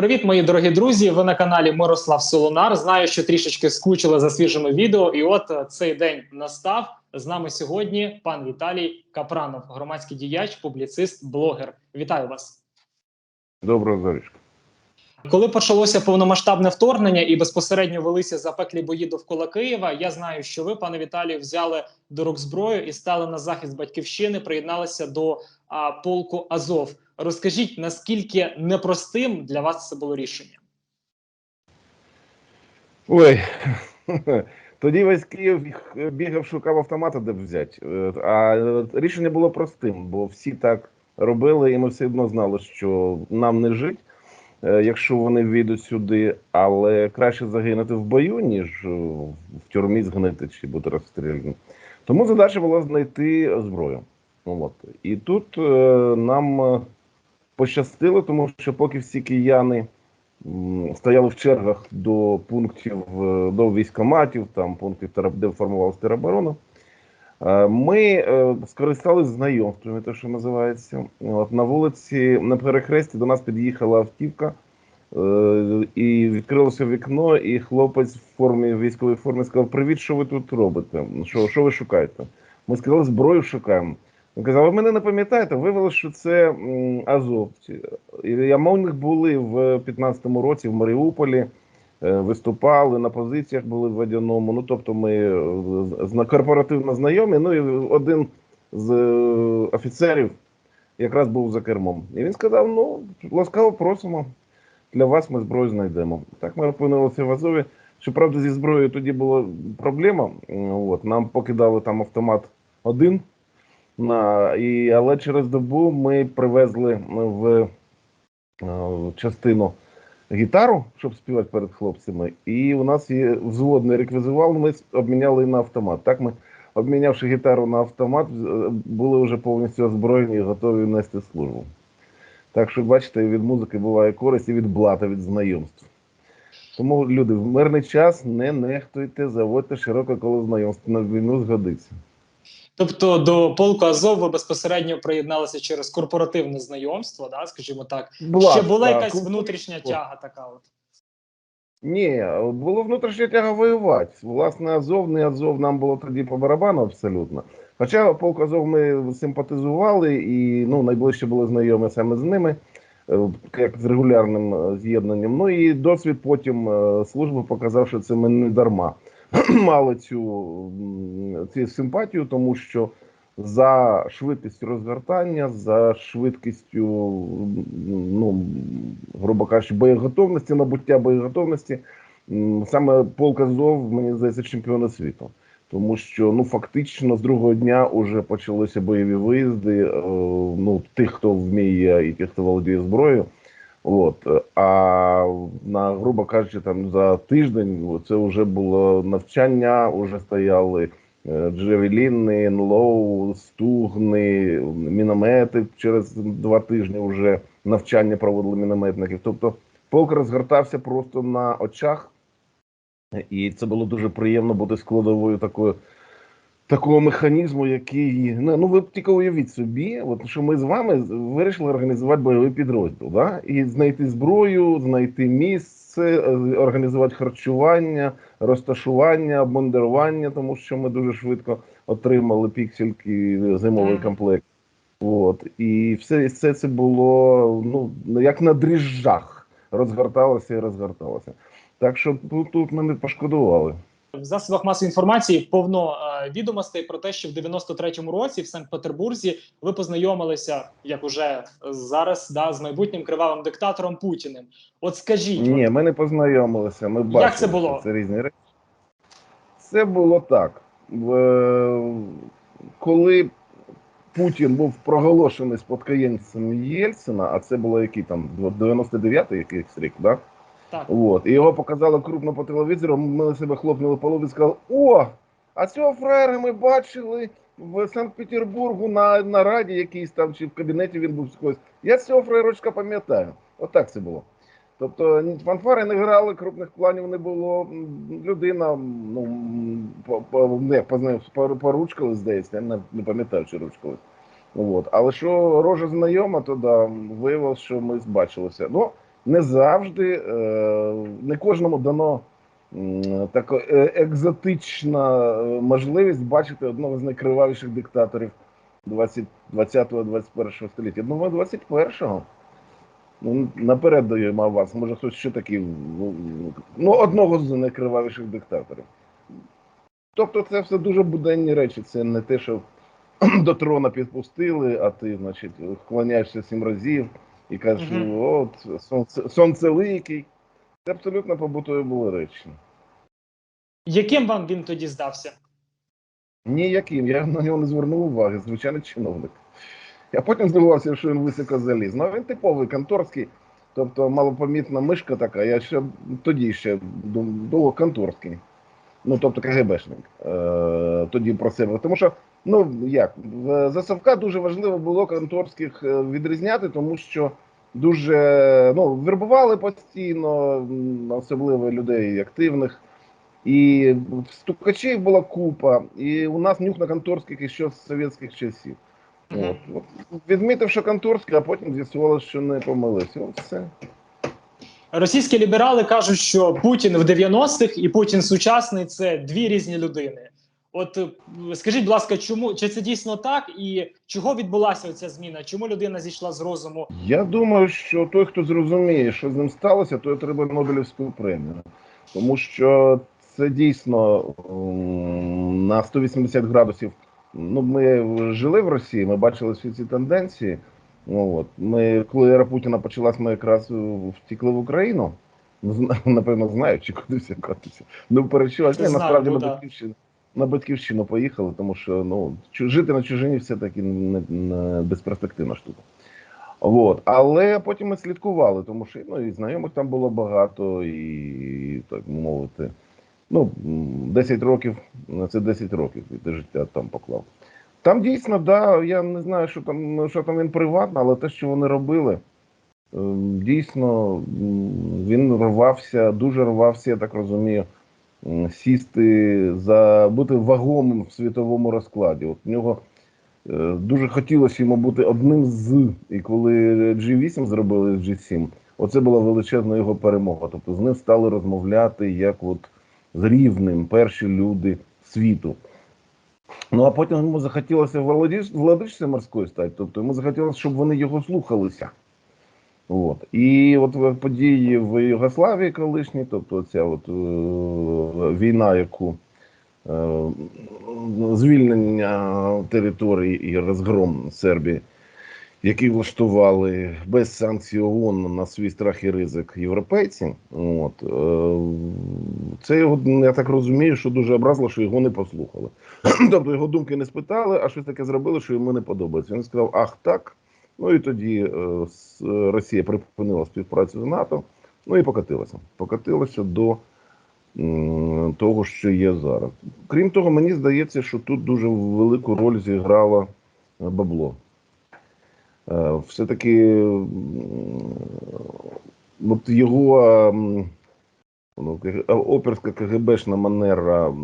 Привіт, мої дорогі друзі! Ви на каналі Мирослав Солонар. Знаю, що трішечки скучили за свіжими відео, і от е, цей день настав. З нами сьогодні пан Віталій Капранов, громадський діяч, публіцист, блогер. Вітаю вас! Доброго зорічка. Коли почалося повномасштабне вторгнення і безпосередньо велися запеклі бої довкола Києва, я знаю, що ви, пане Віталію, взяли до рук зброю і стали на захист батьківщини, приєдналися до а, полку Азов. Розкажіть, наскільки непростим для вас це було рішення? Ой, тоді весь Київ бігав, шукав автомата, де б взяти. Е, А рішення було простим, бо всі так робили, і ми все одно знали, що нам не жить, е, якщо вони війдуть сюди, але краще загинути в бою, ніж е, в тюрмі згнити чи бути розстріляним. Тому задача була знайти зброю. Ну, От. І тут е, нам е, пощастило, тому що поки всі кияни стояли в чергах до пунктів, е, до військоматів, там пунктів, де формувалася тероборона, е, ми е, скористалися знайомствами, те, що називається. От на вулиці на перехресті до нас під'їхала автівка. е, І відкрилося вікно, і хлопець в формі військової форми сказав: Привіт, що ви тут робите? Що, що ви шукаєте? Ми сказали, зброю шукаємо. Він казав, ви мене не пам'ятаєте? Виявилося, що це азовці. Я у них були в 15-му році в Маріуполі, е, виступали на позиціях, були в водяному. Ну тобто, ми е, корпоративно знайомі. Ну і один з е, офіцерів якраз був за кермом. І він сказав: ну, ласкаво просимо. Для вас ми зброю знайдемо. Так ми опинилися в Азові. Щоправда, зі зброєю тоді була проблема. От, нам покидали там автомат один. На, і, але через добу ми привезли в е, частину гітару, щоб співати перед хлопцями. І у нас є взводний реквізував, ми обміняли на автомат. Так ми, обмінявши гітару на автомат, е, були вже повністю озброєні і готові нести службу. Так що, бачите, від музики буває користь і від блата, від знайомств. Тому, люди, в мирний час не нехтуйте, заводьте широке коло знайомств. На війну згодиться. Тобто до полку Азов ви безпосередньо приєдналися через корпоративне знайомство, да, скажімо так. Блат, Ще була так. якась внутрішня тяга така. От. Ні, було внутрішня тяга воювати. Власне, Азов, не Азов, нам було тоді по барабану абсолютно. Хоча полк Азов ми симпатизували і ну, найближче були знайомі саме з ними, е, як з регулярним е, з'єднанням. Ну і досвід потім е, служби показав, що це ми не дарма мали цю, цю симпатію, тому що за швидкістю розгортання, за швидкістю, ну, грубо кажучи, боєготовності, набуття боєготовності, саме полк Азов, мені здається, чемпіони світу. Тому що ну фактично з другого дня вже почалися бойові виїзди. е, Ну тих, хто вміє, і тих, хто володіє зброєю. От а на грубо кажучи, там за тиждень це вже було навчання, вже стояли е, джевеліни, НЛОУ, стугни, міномети. Через два тижні вже навчання проводили мінометників. Тобто полк розгортався просто на очах, і це було дуже приємно бути складовою такою. Такого механізму, який ну, ну ви тільки уявіть собі, от що ми з вами вирішили організувати бойовий підрозділ, да? і знайти зброю, знайти місце, е, організувати харчування, розташування, обмундирування, тому що ми дуже швидко отримали піксельки зимовий Мгм. комплект. От і все, все це було ну як на дріжджах, розгорталося і розгорталося. Так що тут, тут ми не пошкодували. В засобах масової інформації повно е, відомостей про те, що в 93-му році в Санкт-Петербурзі ви познайомилися, як уже зараз, да, з майбутнім кривавим диктатором Путіним. От скажіть, Ні, ми не познайомилися. Ми бачили, це було? Це різні речі. Це було так. В- Коли Путін був проголошений спадкоємцем Єльцина, а це було який там 99-й якийсь рік, да? Так, От. І його показали крупно по телевізору. Ми на себе хлопнули по лобі і сказали: О, а цього фраєра ми бачили в Санкт-Петербургу на, на раді якийсь там, чи в кабінеті він був когось. Я цього фраєрочка пам'ятаю. Отак це було. Тобто фанфари не грали, крупних планів не було. Людина, ну по, по, не, поручкали, здається, я не, не пам'ятаю, чи ручкали. От. Але що рожа знайома, то да, виявилося, що ми бачилися. Ну, не завжди, е, не кожному дано така е, екзотична е, можливість бачити одного з найкривавіших диктаторів 20 20-21 століття. Думаю, 21-го. Ну, наперед даємо вас, може хтось ще такий, ну, ну, одного з найкривавіших диктаторів. Тобто це все дуже буденні речі. Це не те, що до трона підпустили, а ти, значить, вклоняєшся сім разів і кажеш, Мгм. от, сонце, сонцеликий. Це абсолютно побутові були речі. Яким вам він тоді здався? Ніяким, я на нього не звернув уваги, звичайний чиновник. Я потім здивувався, що він високо заліз. Ну, він типовий конторський, тобто малопомітна мишка така, я ще тоді ще дум- довго конторський. Ну, тобто КГБшник. Е, тоді про себе. Тому що, ну як, в- за Савка дуже важливо було конторських е, відрізняти, тому що дуже ну, вербували постійно, особливо людей активних. І стукачів була купа, і у нас нюх на конторських ще з совєтських часів. От. Відмітив, що конторський, а потім з'ясувалося, що не помилився. Все. Російські ліберали кажуть, що Путін в 90-х і Путін сучасний це дві різні людини. От е, скажіть, будь ласка, чому чи це дійсно так, і чого відбулася ця зміна? Чому людина зійшла з розуму? Я думаю, що той, хто зрозуміє, що з ним сталося, то треба Нобелівську премію. Тому що це дійсно на 180 градусів. Ну, ми жили в Росії, ми бачили всі ці тенденції. Ну, от. Ми, коли ера Путіна почалась, ми якраз е, втекли в Україну. Ну, Напевно, знаючи, куди все катиться. Ну, перечували. Ні, Знаю, насправді ну, на батьківщину. На батьківщину поїхали, тому що ну, жити на чужині все-таки не, не безперспективна штука. От. Але потім ми слідкували, тому що ну, і знайомих там було багато, і так мовити. Ну, 10 років це 10 років, і ти життя там поклав. Там дійсно, да, я не знаю, що там, що там він приватно, але те, що вони робили, ем, дійсно, він рвався, дуже рвався, я так розумію, сісти за бути вагомим в світовому розкладі. От в нього е, дуже хотілося йому бути одним з. І коли G8 зробили G7, оце була величезна його перемога. Тобто з ним стали розмовляти як от з рівним перші люди світу. Ну а потім йому захотілося владичці морської стати, тобто йому захотілося, щоб вони його слухалися. От. І от події в Югославії колишній, тобто ця от, е, війна, яку е, звільнення території і розгром Сербії, який влаштували без санкцій ООН на свій страх і ризик європейці. От, е, це його, я так розумію, що дуже образило, що його не послухали. тобто його думки не спитали, а щось таке зробили, що йому не подобається. Він сказав: Ах, так. Ну і тоді е, Росія припинила співпрацю з НАТО, ну і покатилася. Покатилася до того, що є зараз. Крім того, мені здається, що тут дуже велику роль зіграло бабло. Е, Все-таки от його ну, оперська КГБшна манера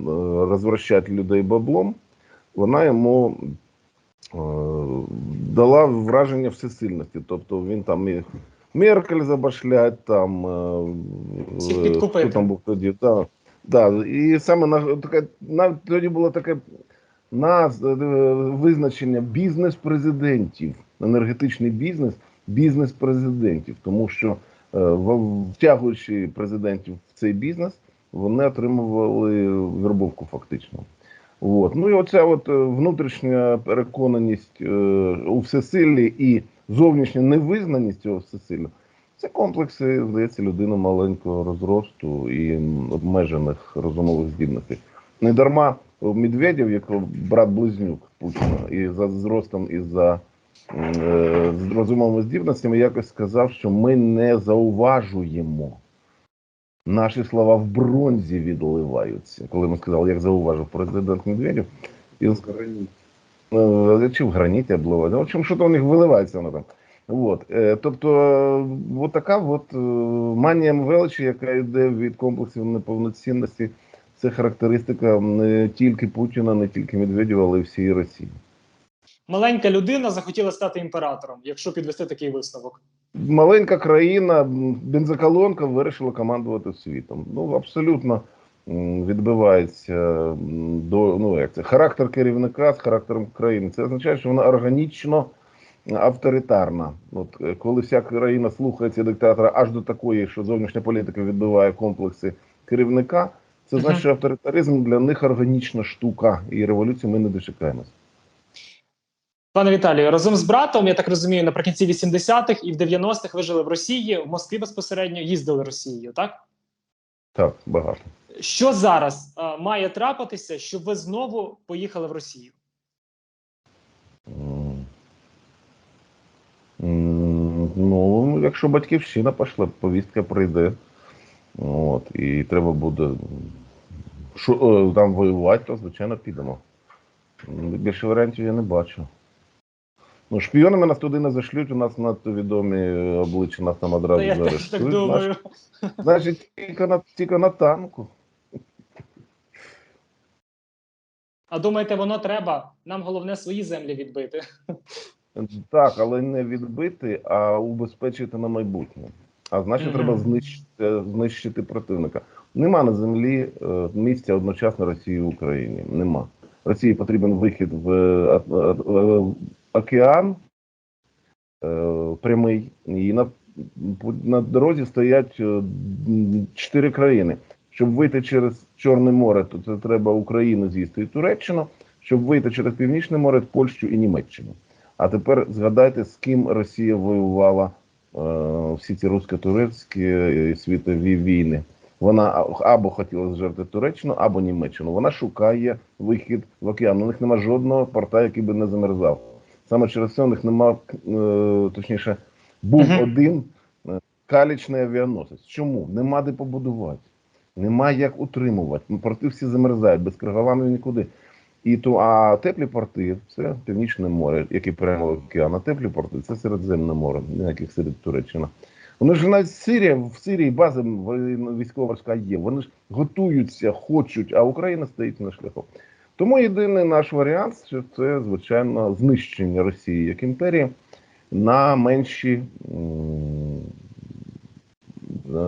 розвращати людей баблом, вона йому е, дала враження всесильності. Тобто він там і Меркель забашлять, там е, хто там був тоді. Да, да. І саме на таке навіть тоді було таке наз, е, визначення бізнес-президентів, енергетичний бізнес, бізнес-президентів, тому що е, втягуючи президентів в цей бізнес, вони отримували вербовку фактично. От. Ну і оця от е, внутрішня переконаність у всесиллі і зовнішня невизнаність цього всесилля. Це комплекси, здається, людини маленького розросту і обмежених розумових здібностей. Не дарма Медведєв, як брат близнюк Путіна, і за зростом, і за е, розумовими здібностями якось сказав, що ми не зауважуємо. Наші слова в бронзі відливаються. Коли ми сказали, як зауважив президент Медведєв, він сказав, е, чи в граніті обливається. В общем, що то у них виливається воно там. От. Е, тобто, е, от така от е, манія величі, яка йде від комплексів неповноцінності, це характеристика не тільки Путіна, не тільки Медведєва, але й всієї Росії. Маленька людина захотіла стати імператором, якщо підвести такий висновок. маленька країна, бензоколонка вирішила командувати світом. Ну, абсолютно відбивається до ну як це характер керівника з характером країни. Це означає, що вона органічно авторитарна. От е, коли вся країна слухається диктатора аж до такої, що зовнішня політика відбиває комплекси керівника, це значить, що авторитаризм для них органічна штука, і революції ми не дочекаємось. Пане Віталію, разом з братом, я так розумію, наприкінці 80-х і в 90-х ви жили в Росії, в Москві безпосередньо їздили Росією, так? Так, багато. Що зараз е, має трапитися, щоб ви знову поїхали в Росію? Ну, якщо батьківщина пішла, повістка прийде. От, і треба буде що, е, там воювати, то звичайно підемо. Більше варіантів я не бачу. Ну, шпіонами нас туди не зашлють, у нас надто відомі обличчя, нас там одразу я теж так думаю. Значить, тільки на, тільки на танку. А думаєте, воно треба? Нам головне свої землі відбити. Так, але не відбити, а убезпечити на майбутнє. А значить, Мгм. треба знищити, знищити противника. Нема на землі е, місця одночасно Росії і Україні. Нема. Росії потрібен вихід в е, е, е, океан е, прямий, і на, на дорозі стоять е, чотири країни. Щоб вийти через Чорне море, то це треба Україну з'їсти і Туреччину. Щоб вийти через Північне море, Польщу і Німеччину. А тепер згадайте, з ким Росія воювала е, всі ці русько-турецькі е, світові війни. Вона або хотіла зжерти Туреччину, або Німеччину. Вона шукає вихід в океан. У них нема жодного порта, який би не замерзав. Саме через це у них нема, е, точніше, був Мгм. один е, калічний авіаносець. Чому? Нема де побудувати, нема як утримувати. Порти всі замерзають, без криголамів нікуди. І то, а теплі порти це Північне море, яке прямо океан. А теплі порти це Середземне море, ніяких серед Туреччина. Вони ж навіть Сирія, в Сирії база військово-морська є. Вони ж готуються, хочуть, а Україна стоїть на шляху. Тому єдиний наш варіант що це, звичайно, знищення Росії як імперії на менші е,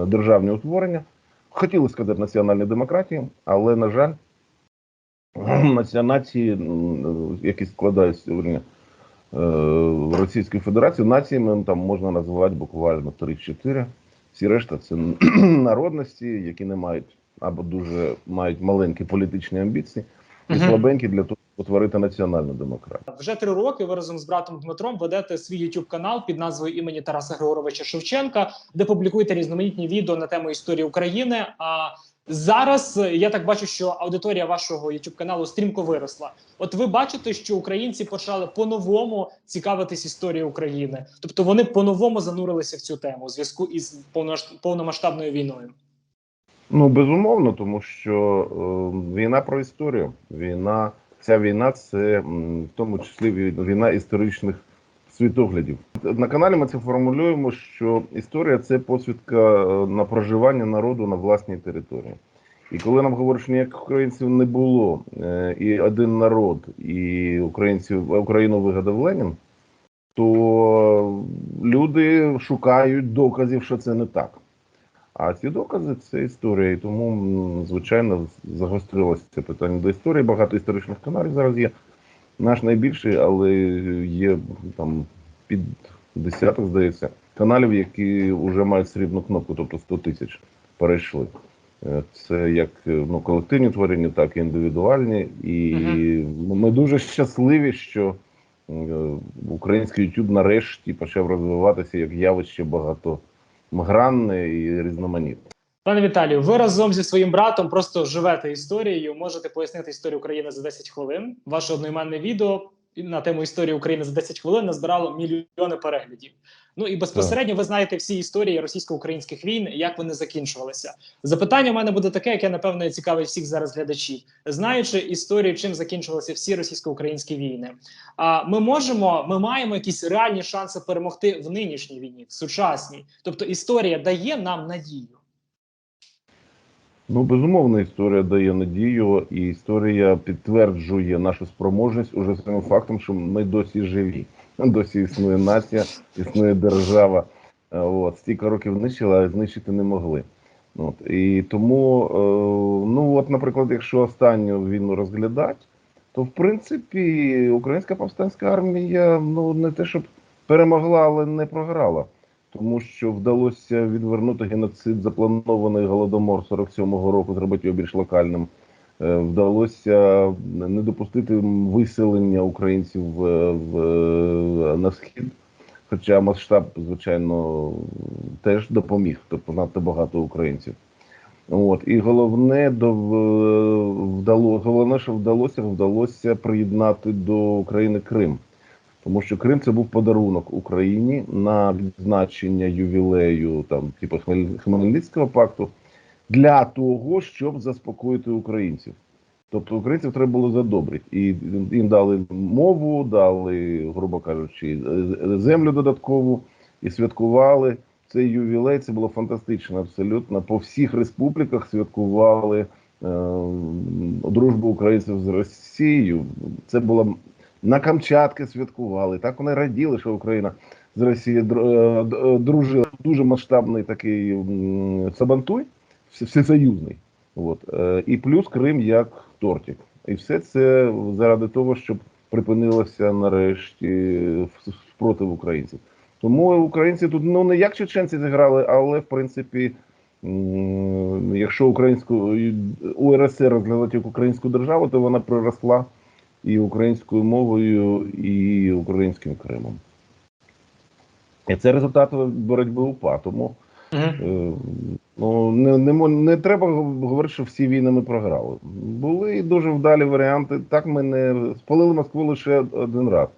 державні утворення. Хотіли сказати національні демократії, але, на жаль, нації, які складають сьогодні е, Російської Федерації, націями там можна назвати буквально 3-4. Всі решта це народності, які не мають або дуже мають маленькі політичні амбіції, і Мгм. слабенькі для того, щоб утворити національну демократію. Вже три роки ви разом з братом Дмитром ведете свій youtube канал під назвою імені Тараса Григоровича Шевченка, де публікуєте різноманітні відео на тему історії України. А зараз е, я так бачу, що аудиторія вашого youtube каналу стрімко виросла. От ви бачите, що українці почали по-новому цікавитись історією України, тобто вони по-новому занурилися в цю тему у зв'язку із повномасштабною війною. Ну, безумовно, тому що е, війна про історію. Війна, ця війна це в тому числі війна історичних світоглядів. На каналі ми це формулюємо, що історія це посвідка е, на проживання народу на власній території. І коли нам говорять, що ніяких українців не було, е, і один народ, і українців Україну вигадав Ленін, то люди шукають доказів, що це не так. А ці докази це історія, і тому, звичайно, загострилося це питання до історії. Багато історичних каналів зараз є. Наш найбільший, але є там під десяток, здається, каналів, які вже мають срібну кнопку, тобто 100 тисяч перейшли. Е, Це як е, ну, колективні творення, так і індивідуальні. І Мгм. ми дуже щасливі, що е, український YouTube нарешті почав розвиватися як явище багатогранне і різноманітне. Пане Віталію, ви разом зі своїм братом просто живете історією. Можете пояснити історію України за 10 хвилин. Ваше одноіменне відео на тему історії України за 10 хвилин назбирало мільйони переглядів. Ну і безпосередньо ви знаєте всі історії російсько-українських війн, як вони закінчувалися. Запитання у мене буде таке, яке напевно цікавить всіх зараз глядачів, знаючи історію, чим закінчувалися всі російсько-українські війни. А ми можемо, ми маємо якісь реальні шанси перемогти в нинішній війні, в сучасній. Тобто історія дає нам надію. Ну, безумовно, історія дає надію, і історія підтверджує нашу спроможність уже самим фактом, що ми досі живі. Досі існує нація, існує держава. Е, От, стільки років нищили, а знищити не могли. От, і тому, е, ну от, наприклад, якщо останню війну розглядати, то в принципі українська повстанська армія ну не те, щоб перемогла, але не програла. Тому що вдалося відвернути геноцид, запланований голодомор 47-го року, зробити його більш локальним. Е, Вдалося не допустити виселення українців в, в, на схід. Хоча масштаб, звичайно, теж допоміг, тобто надто багато українців. От і головне до вдало, головне, що вдалося, вдалося приєднати до України Крим. Тому що Крим це був подарунок Україні на відзначення ювілею там, типу Хмель- Хмельницького пакту для того, щоб заспокоїти українців. Тобто українців треба було задобрити. І їм дали мову, дали, грубо кажучи, землю додаткову і святкували цей ювілей. Це було фантастично абсолютно. По всіх республіках святкували е, дружбу українців з Росією. Це було на Камчатки святкували. Так вони раділи, що Україна з дру- е, е, дружила. Дуже масштабний такий сабантуй, всесоюзний. От. Е, І плюс Крим як тортик. І все це заради того, щоб припинилося нарешті спротив українців. Тому українці тут ну не як чеченці зіграли, але в принципі, якщо українську УРСР розглядати як українську державу, то вона приросла і українською мовою, і українським Кримом. І це результат боротьби УПА. Тому Мгм. Е, Ну, не, не, не треба говорити, що всі війни ми програли. Були дуже вдалі варіанти. Так ми не спалили Москву лише один раз.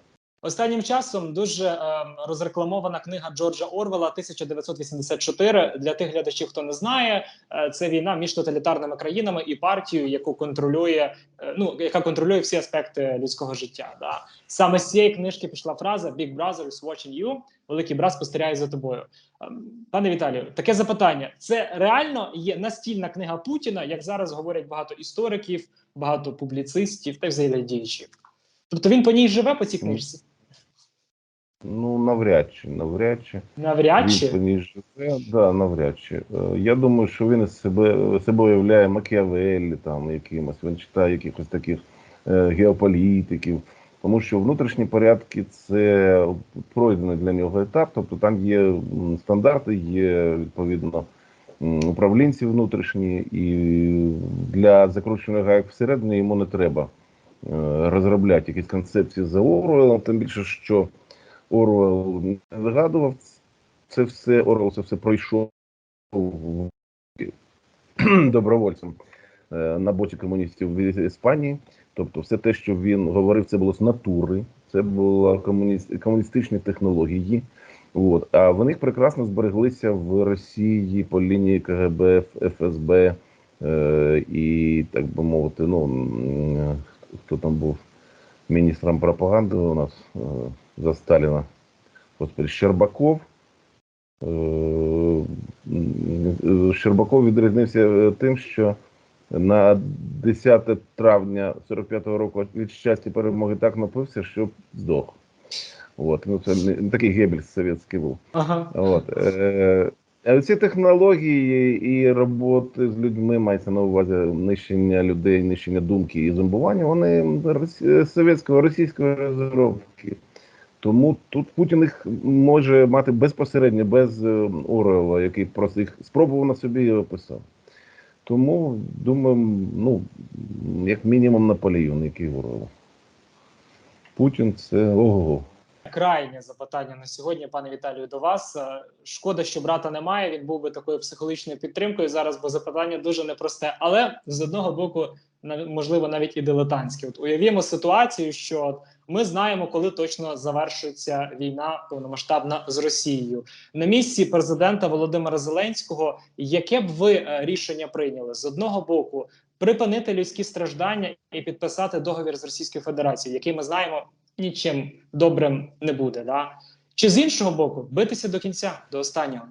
Останнім часом дуже е, розрекламована книга Джорджа Орвела 1984. Для тих глядачів, хто не знає, е, це війна між тоталітарними країнами і партією, яку контролює, е, ну яка контролює всі аспекти людського життя. Да. Саме з цієї книжки пішла фраза «Big Brother is watching you», Великий брат спостерігає за тобою. Ем, Пане Віталію, таке запитання: це реально є настільна книга Путіна, як зараз говорять багато істориків, багато публіцистів та взагалі діячів. Тобто він по ній живе по цій книжці. Ну, навряд чи, навряд чи. Навряд чи ній живе, да, навряд чи. Е, Я думаю, що він із себе, себе уявляє Макіавеллі там якимось, він читає якихось таких е, геополітиків. Тому що внутрішні порядки це пройдений для нього етап, тобто там є стандарти, є відповідно управлінці внутрішні, і для закрученого гаяк всередині йому не треба е, розробляти якісь концепції за Оруелом, тим більше, що Оруел не вигадував це все, Оруел це все пройшов добровольцем е, на боці комуністів в Іспанії. Тобто, все те, що він говорив, це було з натури, це були комуніст, комуністичні технології. От. А вони прекрасно збереглися в Росії по лінії КГБ, ФСБ е, і, так би мовити, ну хто там був міністром пропаганди у нас е, за Сталіна, господи, Щербаков. Е, Щербаков відрізнився е, тим, що на 10 травня 45-го року від щастя перемоги так напився, що здох. От, ну це не, такий Геббельс совєтський був. ага. От, е, ці технології і роботи з людьми мається на увазі нищення людей, нищення думки і зомбування, вони совєтського, російської розробки. Тому тут Путін їх може мати безпосередньо, без е, Орела, який просто їх спробував на собі і описав. Тому, думаю, ну, як мінімум Наполеон, який Орел. Путін це ого. Крайнє запитання на сьогодні, пане Віталію, до вас. Е, Шкода, що брата немає. Він був би такою психологічною підтримкою зараз, бо запитання дуже непросте. Але з одного боку, можливо, навіть і дилетантське. От уявімо ситуацію, що ми знаємо, коли точно завершується війна повномасштабна з Росією. На місці президента Володимира Зеленського, яке б ви е, рішення прийняли з одного боку припинити людські страждання і підписати договір з Російською Федерацією, який ми знаємо нічим добрим не буде. Да? Чи з іншого боку, битися до кінця, до останнього?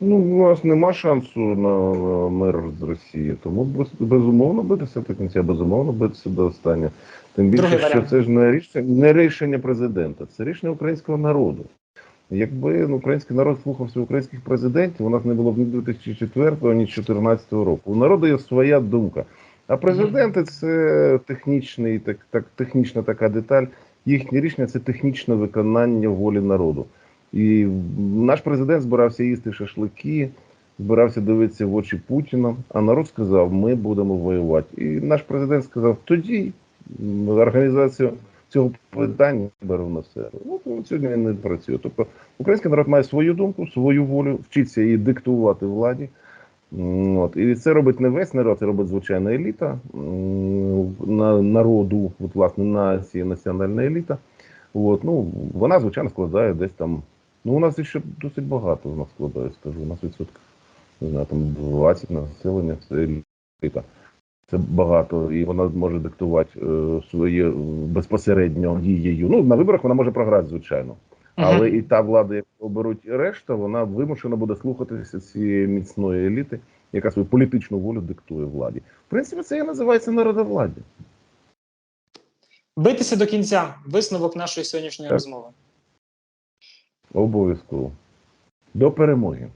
Ну, у нас нема шансу на е, мир з Росією, тому без- безумовно битися до кінця, безумовно битися до останнього. Тим більше, Другий що варіант. це ж не рішення, не рішення президента, це рішення українського народу. Якби ну, український народ слухався українських президентів, у нас не було б ні 2004, ні 2014 року. У народу є своя думка. А президенти це технічний, так, так, технічна така деталь. Їхнє рішення це технічне виконання волі народу. І наш президент збирався їсти шашлики, збирався дивитися в очі Путіна, а народ сказав, ми будемо воювати. І наш президент сказав, тоді організацію цього питання беру на себе. Ну, сьогодні він не працює. Тобто український народ має свою думку, свою волю, вчиться її диктувати владі. От. І це робить не весь народ, це робить звичайна еліта на народу, от, власне, нації, національна еліта. От, ну, вона, звичайно, складає десь там. Ну, у нас ще досить багато у нас складає, скажу. У нас відсотків, не знаю, там 20 населення, це еліта. Це багато, і вона може диктувати е, своє е, безпосередньо дією. Ну, на виборах вона може програти, звичайно. Але і та влада, яку оберуть решта, вона вимушена буде слухатися цієї міцної еліти, яка свою політичну волю диктує владі. В принципі, це і називається народовладдя. Битися до кінця. Висновок нашої сьогоднішньої Так. розмови. Обов'язково. До перемоги.